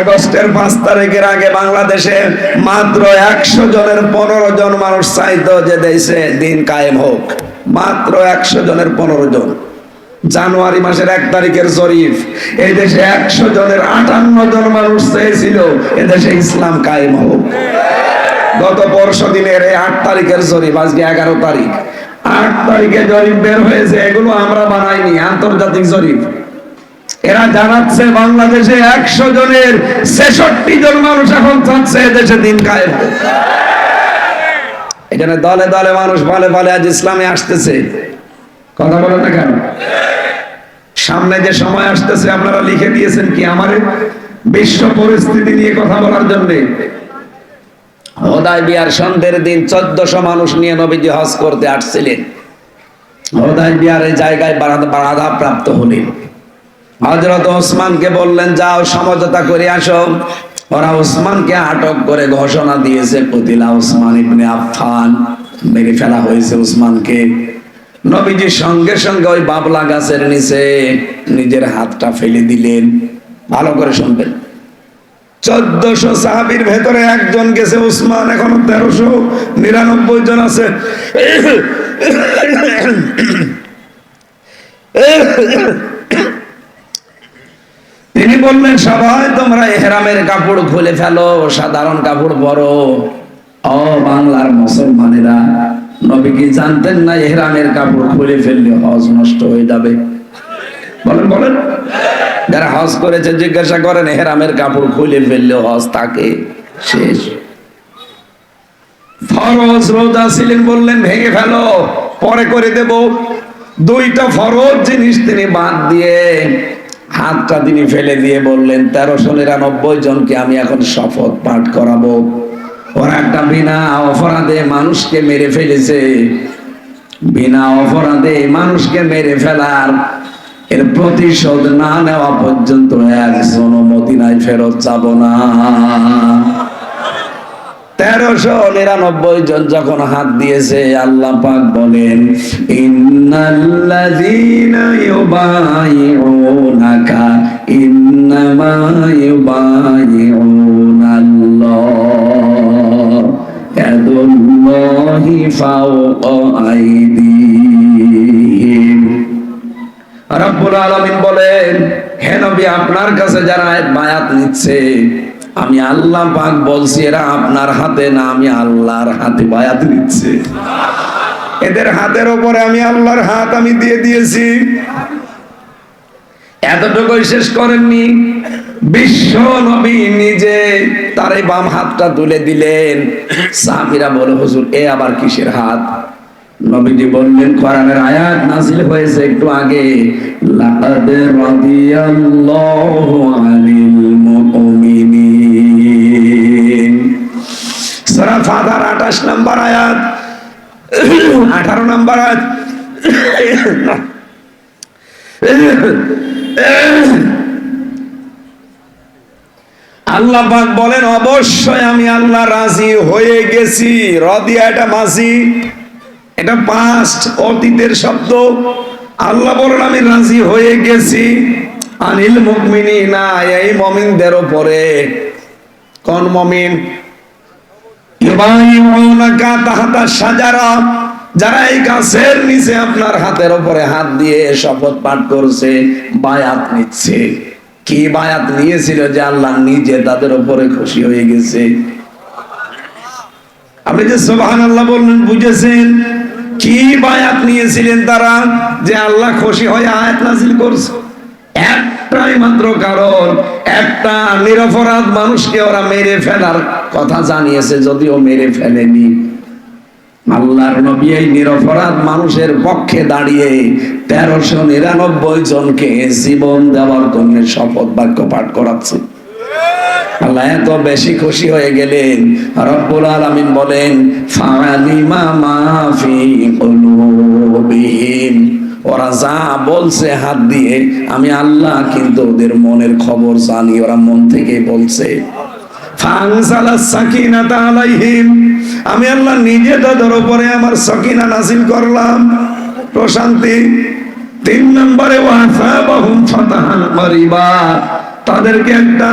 আগস্টের পাঁচ তারিখের আগে বাংলাদেশে মাত্র একশো জনের পনেরো জন মানুষ চাইতো যে দেশে দিন কায়েম হোক। মাত্র একশো জনের পনেরো জন। জানুয়ারি মাসের এক তারিখের জরিফ এই দেশে একশো জনের আটান্ন জন মানুষ চেয়েছিল এদেশে ইসলাম কায়েম হোক। গত পরশু দিনের এই আট তারিখের জরিপ, আজকে এগারো তারিখ। আট তারিখে জরিপ বের হয়েছে, এগুলো আমরা বানাইনি, আন্তর্জাতিক জরিপ। এরা জানাচ্ছে বাংলাদেশে একশো জনের ছেষট্টি জন মানুষ এখন চাচ্ছে দেশে দিন কায়েম। এখানে দলে দলে মানুষ বলে বলে আজ ইসলামে আসতেছে। কথা বলে না কেন? সামনে যে সময় আসতেছে, আপনারা লিখে দিয়েছেন কি আমার? বিশ্ব পরিস্থিতি নিয়ে কথা বলার জন্য। হোদাই বিয়ার সন্ধ্যের দিন চোদ্দশো মানুষ নিয়ে নবীজি হজ করতে আসছিলেন। হোদাই বিয়ারের জায়গায় বাধা প্রাপ্ত হলেন। হজরত ওসমানকে বললেন, যাও, সমঝোতা করে আসো। ওরা ওসমানকে আটক করে ঘোষণা দিয়েছে কতিলা ওসমান ইবনে আফফান। মেরে ফেলা হয়েছে ওসমানকে। নবীজি সঙ্গে সঙ্গে ওই বাবলা গাছের নিচে নিজের হাতটা ফেলে দিলেন। ভালো করে শুনবেন। চোদ্দশো সাহাবির ভেতরে একজন গেছে উসমান এখনও তেরোশো নিরানব্বই জন আছে। তিনি বললেন, সবাই তোমরা এহরামের কাপড় খুলে ফেলো, সাধারণ কাপড় পরো। ও বাংলার মুসলমানেরা নবী কি জানতেন না এহরামের কাপড় খুলে ফেললে হজ নষ্ট হয়ে যাবে। বলেন বলেন। যারা হজ করেছে, জিজ্ঞাসা করেন হেরামের কাপড় খুলে ফেললে হজ তাকে শেষ। ফরজ রোজা ছিলেন বললেন, ভেঙে ফেলো, পরে করে দেব। দুইটা ফরজ জিনিস তিনি বাদ দিয়ে হাতটা তিনি ফেলে দিয়ে বললেন, তেরোশো নিরানব্বই জনকে আমি এখন শপথ পাঠ করাবো। ওরা একটা বিনা অপরাধে মানুষকে মেরে ফেলেছে। বিনা অপরাধে মানুষকে মেরে ফেলার এর প্রতিশোধ না নেওয়া পর্যন্ত একজন মদিনায় ফেরত যাব না। তেরোশো নিরানব্বই জন যখন হাত দিয়েছে, আল্লাহ পাক বলেন রব্বুল আলামিন বলেন, হে নবী, আপনার কাছে যারা বায়াত নিচ্ছে আমি আল্লাহ পাক বলছি, এরা আপনার হাতে না, আমি আল্লাহর হাতে বায়াত নিচ্ছে এদের হাতের ওপরে আমি আল্লাহর হাত আমি দিয়ে দিয়েছি। এতটুকুই শেষ করেননি। বিশ্ব নবী নিজে তার এই বাম হাতটা তুলে দিলেন। সাহাবীরা বলে, হুজুর, এ আবার কিসের হাত? নবীজি বললেন, কোরআনের আয়াত নাজিল হয়েছে একটু আগে। লাকাদ রাদিয়াল্লাহু আনিল মুমিনিন ফাতার 28 নম্বর আয়াত। 18 নম্বর আয়াত। আল্লাহ পাক বলেন, অবশ্যই আমি আল্লাহ রাজি হয়ে গেছি। রদিয়া, এটা মাঝি এটা পাস্ট অতীতের শব্দ। আল্লাহ বলেন, আমি রাজি হয়ে গেছি। আনিল মুকমিনী না এই মমিনদের উপরে কোন মমিন? যারা এই গাছের নিচে আপনার হাতের উপরে হাত দিয়ে শপথ পাঠ করছে, বায়াত নিচ্ছে। কি বায়াত নিয়েছিল যে আল্লাহ নিজে তাদের উপরে খুশি হয়ে গেছে? আপনি যে সোবাহান আল্লাহ বললেন, বুঝেছেন? কি বায়াত নিয়েছিলেন তারা যে আল্লাহ খুশি হয়ে আয়াত নাজিল করছে? একটাই মাত্র কারণ, একটা নিরপরাধ মানুষকে ওরা মেরে ফেলার কথা জানিয়েছে, যদিও মেরে ফেলেনি। আল্লাহর নবী এই নিরপরাধ মানুষের পক্ষে দাঁড়িয়ে তেরোশো নিরানব্বই জনকে জীবন দেওয়ার জন্য শপথ বাক্য পাঠ করাচ্ছে। আল্লাহ এত বেশি খুশি হয়ে গেলেন। রব্বুল আলামিন বলেন ফালিমা মাফি ওরা যা বলছে হাত দিয়ে, আমি আল্লাহ কিন্তু ওদের মনের খবর জানি, ওরা মন থেকে বলছে। আমি আল্লাহ নিজে তাদের উপরে আমার সকিনা নাজিল করলাম। প্রশান্তি, তিন নম্বরে তাদেরকে একটা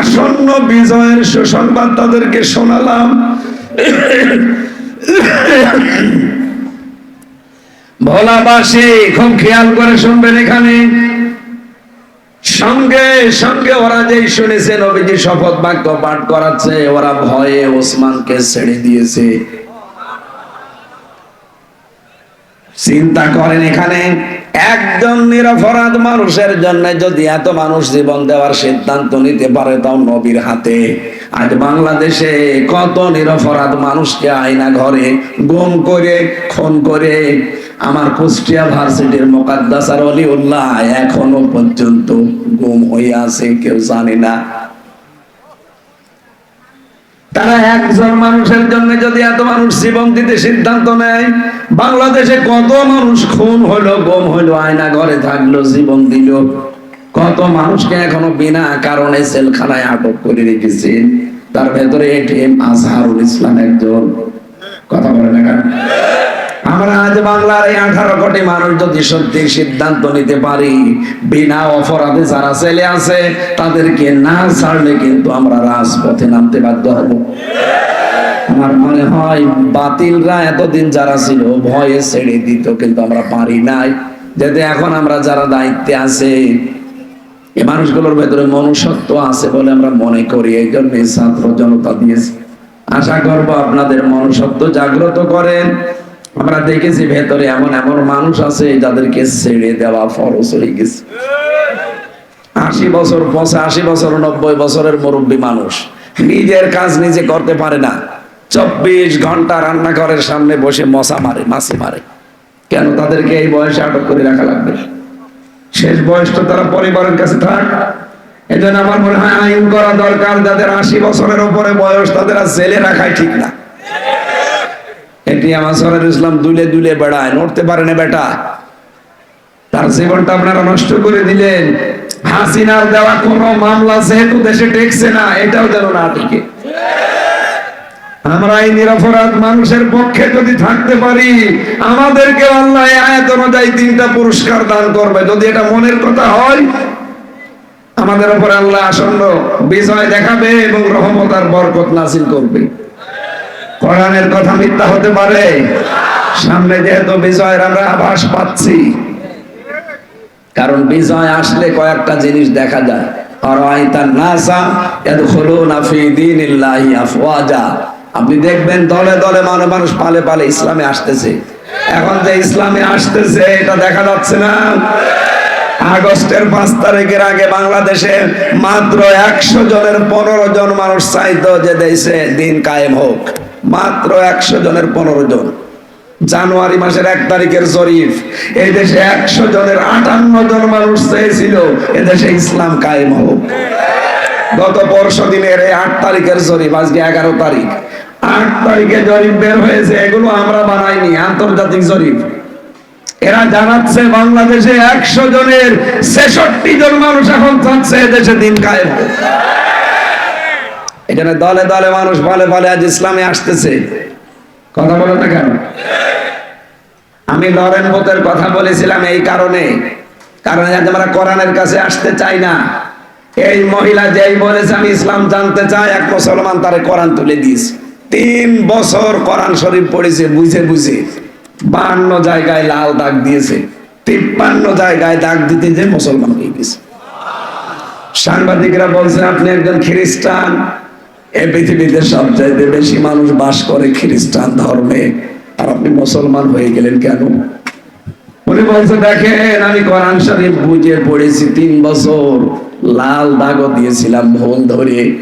আসন্ন বিজয়ের সুসংবাদ তাদেরকে শোনালাম। ভোলাবাসী খুব খেয়াল করে শুনবেন এখানে। সঙ্গে সঙ্গে ওরা যেই শুনেছে, নবীজি শপথ বাক্য পাঠ করাচ্ছে, ওরা ভয়ে ওসমানকে ছেড়ে দিয়েছে। চিন্তা করেন এখানে, একজন নিরপরাধ মানুষের জন্য যদি এত মানুষ জীবন দেওয়ার সিদ্ধান্ত নিতে পারে, তাও নবীর হাতে। আজ বাংলাদেশে কত নিরপরাধ মানুষকে আয়না ঘরে, গুম করে, খুন করে আমার কুষ্টিয়া ভার্সিটির মোকাদ্দাসার অলিউল্লাহ এখনও পর্যন্ত গুম হয়ে আছে, কেউ জানে না। তারা একজন মানুষের জন্য যদি এত মানুষ জীবন দিতে সিদ্ধান্ত নেয়, বাংলাদেশে কত মানুষ খুন হলো, গম হলো, আয়না ঘরে থাকল, জীবন দিল। কত মানুষকে এখনও বিনা কারণে সেলখানায় আটক করে রেখেছে। তার ভেতরে এটিএম আজহারুল ইসলাম একজন। কথা বলে না? আমরা আজ বাংলার এই আঠারো কোটি মানুষ যদি সত্যি সিদ্ধান্ত নিতে পারি, বিনা অপরাধে যারা ছেলে আছে, তাদেরকে না ছাড়লে কিন্তু আমরা রাজপথে নামতে বাধ্য হব। আমার মনে হয় বাতিলরা এতদিন যারা ছিল, ভয়ে ছেড়ে দিত, কিন্তু আমরা পারি নাই। যাতে এখন আমরা যারা দায়িত্বে আছে এই মানুষগুলোর ভেতরে মনুষ্যত্ব আছে বলে আমরা মনে করি, এই জন্য ছাত্র জনতা দিয়েছি। আশা করব আপনাদের মনুষ্যত্ব জাগ্রত করেন। আমরা দেখেছি ভেতরে এমন এমন মানুষ আছে যাদেরকে ছেড়ে দেওয়া ফরজ হয়ে গেছে। আশি বছর, পঁচাশি বছর, নব্বই বছরের মুরব্বী মানুষ। নিজের কাজ নিজে করতে পারে না। চব্বিশ ঘণ্টা রান্নাঘরের সামনে বসে মশা মারে, মাছি মারে। কেন তাদেরকে এই বয়সে আটক করে রাখা লাগবে? শেষ বয়সটা তারা পরিবারের কাছে থাক। এই জন্য আমার মনে হয় আইন করা দরকার। যাদের আশি বছরের উপরে বয়স, তাদের আর জেলে রাখাই ঠিক না। এটি আমার সরের ইসলাম দুলে দুলে বেড়ায়। নড়তে পারে না বেটা। তার জীবনটা আপনারা নষ্ট করে দিলেন। হাসিনার দেওয়া কোন মামলা যেহেতু দেশে টেকছে না, এটাও যেন না টিকে। আমরা এই নিরপরাধ মানুষের পক্ষে যদি থাকতে পারি, আমাদেরকে আল্লাহ আয়াত অনুযায়ী তিনটা পুরস্কার দান করবে। যদি এটা মনের কথা হয়, আমাদের উপর আল্লাহ আসন্ন বিজয় দেখাবে এবং রহমত আর বরকত নাসিল করবে। কোরআনের কথা মিথ্যা হতে পারে। সামনে যেহেতু বিজয়ের আমরা আভাস পাচ্ছি। কারণ বিজয় আসলে কয়েকটা জিনিস দেখা যায়। আপনি দেখবেন দলে দলে মানুষ মানুষ পালে পালে ইসলামে আসতেছে। এখন যে ইসলামে আসতেছে, এটা দেখা যাচ্ছে না। আগস্টের পাঁচ তারিখের আগে বাংলাদেশে মাত্র একশো জনের পনেরো জন মানুষ চাইতো যে দেশে দিন কায়েম হোক। মাত্র একশো জনের পনেরো জন। জানুয়ারি মাসের এক তারিখের জরিফ এই দেশে একশো জনের আটান্ন জন মানুষ চেয়েছিল, এদেশে ইসলাম কায়েম হোক। গত পরশু দিনের এই আট তারিখের জরিপ, আজকে এগারো তারিখ। আট তারিখে জরিপ বের হয়েছে, এগুলো আমরা বানাইনি, আন্তর্জাতিক জরিপ। এরা জানাচ্ছে বাংলাদেশে একশো জনের ছেষট্টি জন মানুষ এখন চাচ্ছে দেশে দিন কায়েম এখানে দলে দলে মানুষ বলে বলে আজ ইসলামে আসতেছে। কথা বলে না কেন? আমি লরেন বোতের কথা বলেছিলাম এই কারণে। কারণ আমরা কোরআনের কাছে আসতে চাই না। এই মহিলা যেই বলেছে, আমি ইসলাম জানতে চাই, এক মুসলমান তারে কোরআন তুলে দিয়েছে। তিন বছর কোরআন শরীফ পড়েছে, বুঝে বুঝে। বান্ন জায়গায় লাল দাগ দিয়েছে। তিপ্পান্ন জায়গায় দাগ দিতে যে মুসলমান হয়ে গেছে। সাংবাদিকরা বলছে আপনি একজন খ্রিস্টান। এ পৃথিবীতে সবচাইতে বেশি মানুষ বাস করে খ্রিস্টান ধর্মে। আর আপনি মুসলমান হয়ে গেলেন কেন? উনি বলছে, দেখেন, আমি কোরআন শরীফ বুঝে পড়েছি তিন বছর। লাল দাগও দিয়েছিলাম, ভুল ধরে।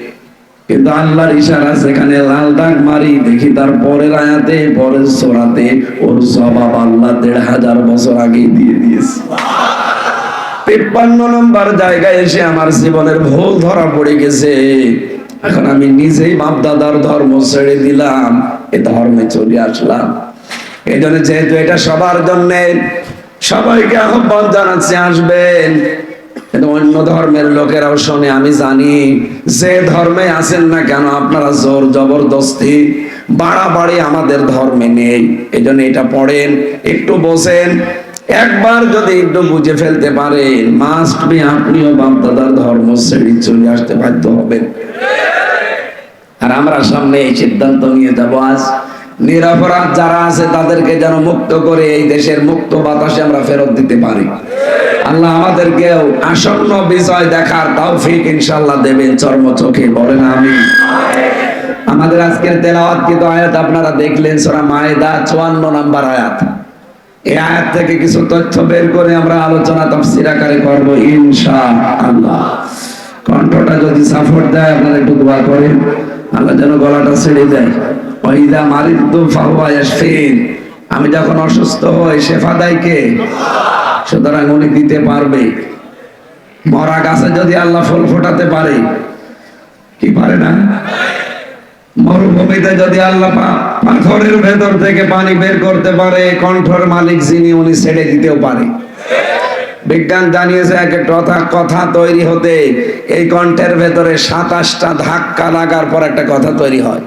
কিন্তু আল্লাহর ইশারা সেখানে লাল দাগ মারি, দেখি তার পরের আয়াতে, পরের সোরাতে ওর জবাব আল্লাহ দেড় হাজার বছর আগে দিয়ে দিয়েছে। তিপ্পান্ন নম্বর জায়গায় এসে আমার জীবনের ভুল ধরা পড়ে গেছে। এখন আমি নিজেই বাপদাদার ধর্ম ছেড়ে দিলাম, এ ধর্মে চলে আসলাম। এই জন্য যেহেতু এটা সবার জন্য, সবাইকে আহ্বান জানাচ্ছি, আসবেন। অন্য ধর্মের লোকেরাও শোনে, আমি জানি যে ধর্মে আছেন না কেন আপনারা জোর জবরদস্তি, বাড়াবাড়ি আমাদের ধর্মে নেই। এই জন্য এটা পড়েন, একটু বসেন একবার যদি একটু বুঝে ফেলতে পারেন মাস্ট বি আপনিও বাপদাদার ধর্ম ছেড়ে চলে আসতে বাধ্য হবেন। আর আমরা সামনে এই সিদ্ধান্ত নিয়ে যাব আজ। নিরপরাধ যারা আছে, তাদেরকে যেন মুক্ত করে এই দেশের মুক্ত বাতাসে আমরা ফেরত দিতে পারি। আল্লাহ আমাদেরকেও আসন্ন বিজয় দেখার তৌফিক ইনশাআল্লাহ দেবেন, চর্ম চোখে বলেন আমি আমাদের আজকের তেলাওয়াত কিন্তু আয়াত? আপনারা দেখলেন সূরা মায়েদা 54 নাম্বার আয়াত। এই আয়াত থেকে কিছু তথ্য বের করে আমরা আলোচনা, তাফসীর আকারে করব ইনশাআল্লাহ। কণ্ঠটা যদি সাপোর্ট দেয়, আপনারা একটু দোয়া করেন। আল্লাহ যেন গলাটা ছেড়ে দেয়। ওয়াইদা মারিদু ফাহুয়া ইয়াশফিন। আমি যখন অসুস্থ হই শেফা দেয় কে? সুতরাং উনি দিতে পারবে। মরা গাছে যদি আল্লাহ ফুল ফোটাতে পারে, কি পারে না? মরুভূমিতে যদি আল্লাহ পাথরের ভেতর থেকে পানি বের করতে পারে, কণ্ঠর মালিক যিনি, উনি ছেড়ে দিতেও পারে। বিজ্ঞান জানিয়েছে এক একটা কথা তৈরি হতে এই কণ্ঠের ভেতরে সাতাশটা ধাক্কা লাগার পর একটা কথা তৈরি হয়।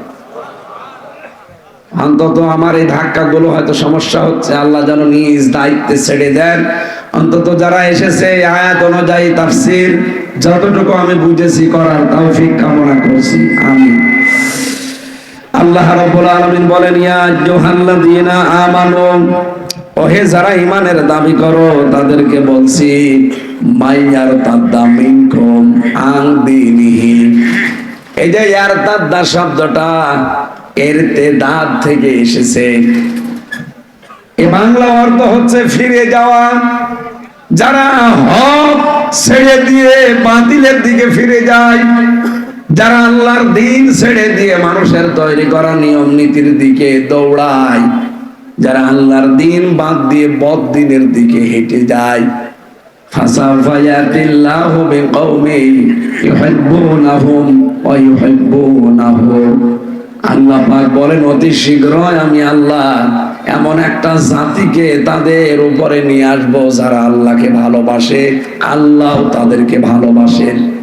অন্তত আমার এই ধাক্কাগুলো হয়তো সমস্যা হচ্ছে, আল্লাহ যেন নিজ দায়িত্বে ছেড়ে দেন। অন্তত যারা এসেছে আয়াত অনুযায়ী তাফসীর যতটুকু আমি বুঝেছি করার তৌফিক কামনা করছি আমি আল্লাহ রাব্বুল আলামিন বলেন, ইয়া আইয়ুহাল্লাযীনা আমানু ওহে যারা ঈমানের দাবি করো, তাদেরকে বলছি, মাইয়ার তাদ্দা মিনকুম আং দীনিহি। এই যে ইয়ার তাদ্দা শব্দটা, এর তে দাঁত থেকে এসেছে। এ বাংলা অর্থ হচ্ছে ফিরে যাওয়া। যারা হক ছেড়ে দিয়ে বাতিলের দিকে ফিরে যায়, যারা আল্লাহর দিন ছেড়ে দিয়ে মানুষের তৈরি করা নিয়ম নীতির দিকে দৌড়ায় যারা আল্লাহর দিন বাদ দিয়ে বদ দিনের দিকে হেঁটে যায়। আল্লাহ পাক বলেন, অতি শীঘ্রই আমি আল্লাহ এমন একটা জাতিকে তাদের উপরে নিয়ে আসব যারা আল্লাহকে ভালোবাসে। আল্লাহ তাদেরকে ভালোবাসেন।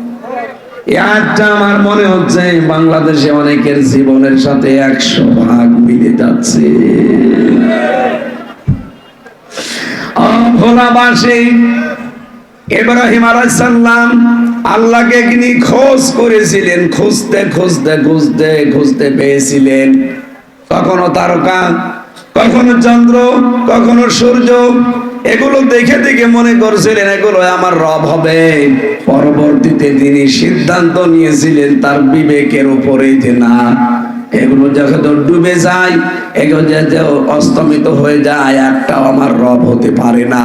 আয়াতটা আমার মনে হচ্ছে বাংলাদেশে অনেকের জীবনের সাথে একশো ভাগ মিলে যাচ্ছে। ইব্রাহিম আলাইসাল্লাম আল্লাহকে তিনি খোঁজ করেছিলেন, খুঁজতে খুঁজতে খুঁজতে খুঁজতে পেয়েছিলেন। কখনো তারকা, কখনো চন্দ্র, কখনো সূর্য এগুলো দেখে দেখে মনে করছিলেন, এগুলো আমার রব হবে। পরবর্তীতে তিনি সিদ্ধান্ত নিয়েছিলেন তার বিবেকের উপরে যে না, এগুলো যখন ডুবে যায়, এগুলো যে অস্তমিত হয়ে যায়, একটাও আমার রব হতে পারে না।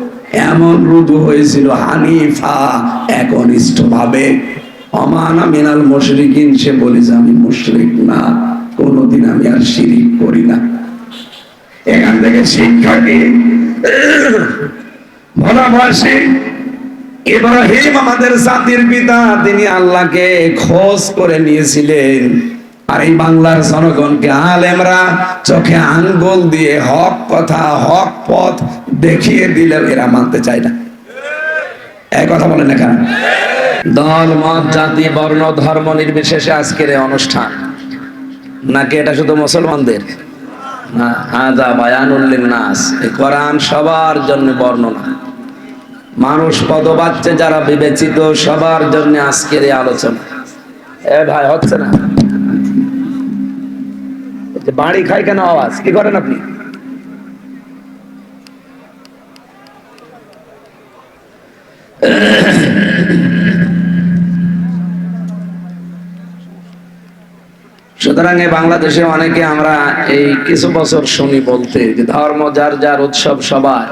এমন রুজু হয়েছিল হানিফা একনিষ্ঠ ভাবে অমানা মিনাল মুশরিকিন, সে বলে যে আমি মুশরিক না, কোনোদিন আমি আর শিরিক করি না। এখান থেকে শিক্ষা কি ভোলাবাসী ইব্রাহিম আমাদের জাতির পিতা, তিনি আল্লাহকে খোঁজ করে নিয়েছিলেন। আর এই বাংলার জনগণকে আলেমরা চোখে আঙ্গুল দিয়ে হক কথা, হক পথ দেখিয়ে দিলে এরা মানতে চায় না। এক কথা বলেন না কেন? দল, মত, জাতি, বর্ণ, ধর্ম নির্বিশেষে আজকের অনুষ্ঠান। নাকি এটা শুধু মুসলমানদের? না সবার জন্য মানুষ যারা বিবেচিত, সবার জন্য আজকের আলোচনা। এ ভাই, হচ্ছে না? যে বাড়ি খাই কেন আওয়াজ? কি করেন আপনি? সুতরাং বাংলাদেশে অনেকে আমরা এই কিছু বছর শুনি বলতে যে ধর্ম যার যার উৎসব সবার।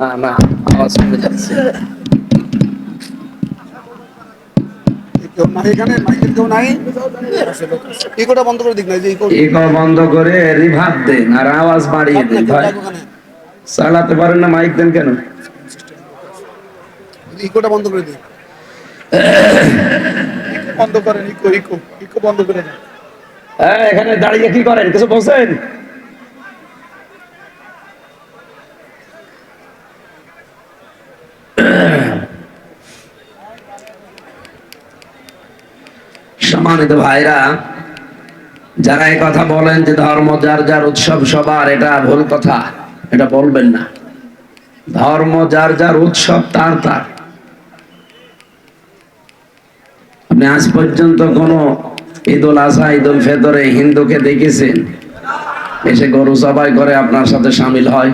না না, আওয়াজ শুনে যাচ্ছে। কেউ নাই এখানে মাইকের কেউ নাই। ইকোটা বন্ধ করে দিক না যে ইকো ইকো বন্ধ করে রিভাব দেন আর আওয়াজ বাড়িয়ে দেন ভাই। চালাতে পারেন না মাইক দেন কেন? ইকোটা বন্ধ করে দিন বন্ধ করেন ইকো ইকো ইকো বন্ধ করে দেন। হ্যাঁ এখানে দাঁড়িয়ে কি করেন? কিছু বলছেন? সম্মানিত ভাইরা, যারা এই কথা বলেন যে ধর্ম যার যার উৎসব সবার, এটা ভুল কথা, এটা বলবেন না। ধর্ম যার যার উৎসব তার তার। আপনি আজ পর্যন্ত কোন ঈদুল আজহা, ঈদুল ফেতরে হিন্দুকে দেখেছেন? এসে গরু সবাই করে আপনার সাথে সামিল হয়।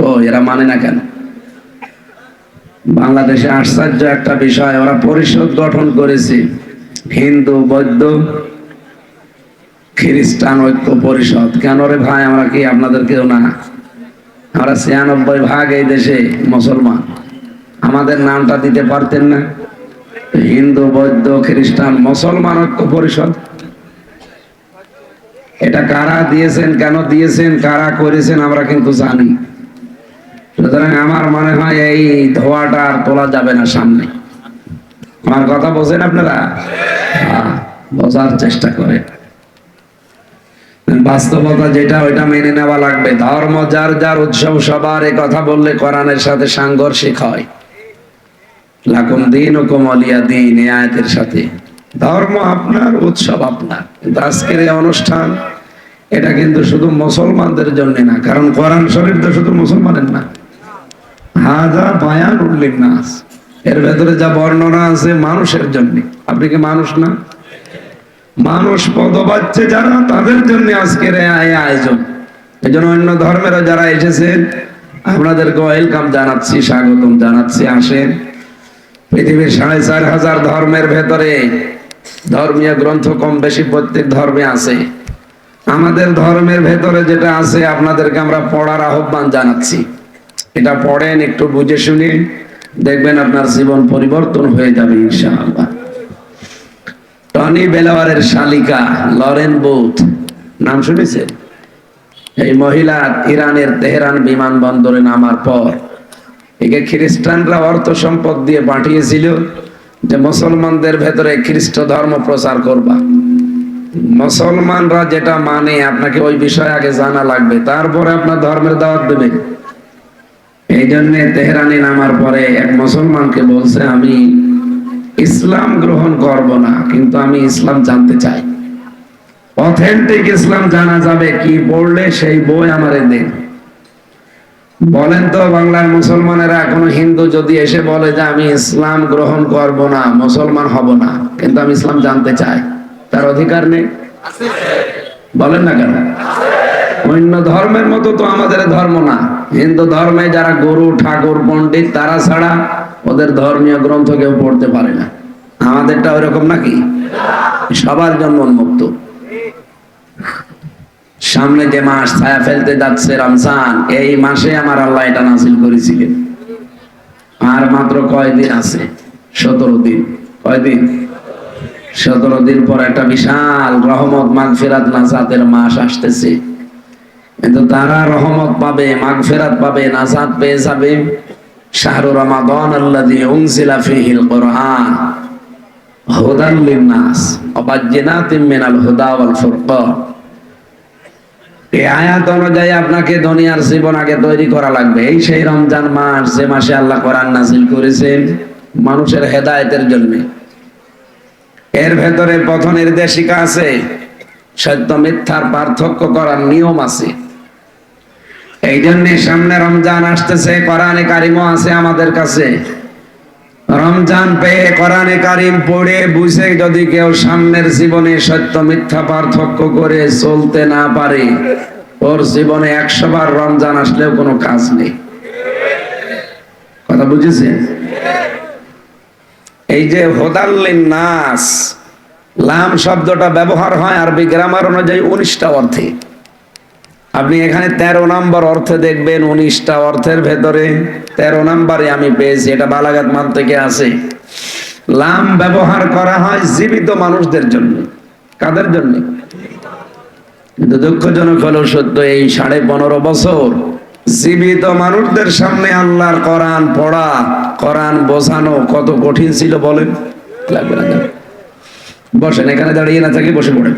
ও, এরা মানে না কেন? বাংলাদেশে আশ্চর্য একটা বিষয়, ওরা পরিষদ গঠন করেছে। হিন্দু, বৌদ্ধ, খ্রিস্টান ঐক্য পরিষদ। কেন রে ভাই, আমরা কি আপনাদের কেউ না? আমরা ছিয়ানব্বই ভাগ এই দেশে মুসলমান। আমাদের নামটা দিতে পারতেন না। হিন্দু, বৌদ্ধ, খ্রিস্টান, মুসলমান ঐক্য পরিষদ। এটা কারা দিয়েছেন, কেন দিয়েছেন, কারা করেছেন, আমরা কিন্তু জানি। সুতরাং আমার মনে হয় এই ধোয়াটা আর তোলা যাবে না সামনে। আমার কথা বোঝেন আপনারা? হ্যাঁ, বোঝার চেষ্টা করে বাস্তবতা যেটা ওইটা মেনে নেওয়া লাগবে। ধর্ম যার যার উৎসব সবার এ কথা বললে কোরআনের সাথে সাংঘর্ষিক হয়। লাকুম দিন ও কমলিয়া দিন এ আয়াতের সাথে। ধর্ম আপনার উৎসব আপনার। কিন্তু আজকের এই অনুষ্ঠান এটা কিন্তু শুধু মুসলমানদের জন্য না কারণ কোরআন শরীফ তো শুধু মুসলমানের না। হাজা বায়ান উল্লেখ নাস এর ভেতরে যা বর্ণনা আছে মানুষের জন্য। আপনি কি মানুষ না? মানুষ পদ পাচ্ছে যারা, তাদের জন্য আজকের আয়োজন। এই জন্য অন্য ধর্মেরও যারা এসেছেন, আপনাদেরকে ওয়েলকাম জানাচ্ছি, স্বাগতম জানাচ্ছি, আসেন। পৃথিবীর সাড়ে চার হাজার ধর্মের ভেতরে ধর্মীয় গ্রন্থ কম বেশি প্রত্যেক ধর্মে আছে। আমাদের ধর্মের ভেতরে যেটা আছে, আপনাদেরকে আমরা পড়ার আহ্বান জানাচ্ছি। এটা পড়েন, একটু বুঝে শুনে দেখবেন আপনার জীবন পরিবর্তন হয়ে যাবে, ইনশাআল্লাহ। টনি বেলাওয়ারের শালিকা লরেন বুথ, নাম শুনেছেন? এই মহিলা ইরানের তেহরান বিমানবন্দরে নামার পর একে খ্রিস্টানরা অর্থ সম্পদ দিয়ে পাঠিয়েছিল যে মুসলমানদের ভেতরে খ্রিস্ট ধর্ম প্রচার করবা। মুসলমানরা যেটা মানে আপনাকে ওই বিষয় আগে জানা লাগবে, তারপরে আপনার ধর্মের দাওয়াত দেবে এই জন্য তেহরানি নামার পরে এক মুসলমানকে বলছে, আমি ইসলাম গ্রহণ করব না, কিন্তু আমি ইসলাম জানতে চাই। অথেন্টিক ইসলাম জানা যাবে, কি পড়লে সেই বই আমারে দিন বলেন তো বাংলার মুসলমানেরা এখনও হিন্দু যদি এসে বলে যে, আমি ইসলাম গ্রহণ করব না, মুসলমান হব না, কিন্তু আমি ইসলাম জানতে চাই, তার অধিকার নেই? বলেন না কেন? অন্য ধর্মের মতো তো আমাদের ধর্ম না। হিন্দু ধর্মে যারা গুরু, ঠাকুর, পণ্ডিত, তারা ছাড়া ওদের ধর্মীয় গ্রন্থ কেউ পড়তে পারে না। আমাদেরটা ওইরকম নাকি? সবার জন্য উন্মুক্ত। সামনে যে মাস ছায়া ফেলতে যাচ্ছে রমজান, এই মাসে আমার আল্লাহ এটা নাসিল করেছিলেন। আর মাত্র কয়দিন আছে? সতেরো দিন। কয়দিন? সতেরো দিন পর একটা বিশাল রহমত মাগফিরাত নাজাতের মাস আসতেছে। কিন্তু তারা রহমত পাবে, মাগফিরাত পাবে, নাজাত পেয়ে যাবে। শাহরু রমাদান ফীহিল কুরআন। হুদান মিনাল হুদা ওয়াল ফুরকান। এই আয়াত অনুযায়ী আপনাকে দুনিয়ার জীবন আগে তৈরি করা লাগবে। এই সেই রমজান মাস যে মাসে আল্লাহ কোরআন নাজিল করেছেন, মানুষের হেদায়েতের জন্য। এর ভেতরে পথ নির্দেশিকা আছে, সত্য মিথ্যার পার্থক্য করার নিয়ম আছে। এই জন্য সামনে রমজান আসতেছে, কোরআনে কারিমও আছে আমাদের কাছে। রমজান পেয়ে কোরআনে কারিম পড়ে বুঝে যদি কেউ সামনের জীবনে সত্য মিথ্যা পার্থক্য করে চলতে না পারে, ওর জীবনে একশো বার রমজান আসলেও কোনো কাজ নেই। কথা বুঝেছেন? এই যে হোদাল্লিন নাস, লাম শব্দটা ব্যবহার হয় আরবি গ্রামার অনুযায়ী উনিশটা অর্থে আপনি এখানে তেরো নম্বর অর্থে দেখবেন উনিশটা অর্থের ভেতরে তেরো নাম্বারে আমি পেয়েছি, এটা বালাগাত মান থেকে আছে। লাম ব্যবহার করা হয় জীবিত মানুষদের জন্য। কাদের জন্য? কিন্তু দুঃখজনক হলো সত্য, এই সাড়ে পনেরো বছর জীবিত মানুষদের সামনে আল্লাহর কোরআন পড়া, কোরআন বোঝানো কত কঠিন ছিল বলেন? বসেন, এখানে দাঁড়িয়ে না থাকি, বসে পড়েন।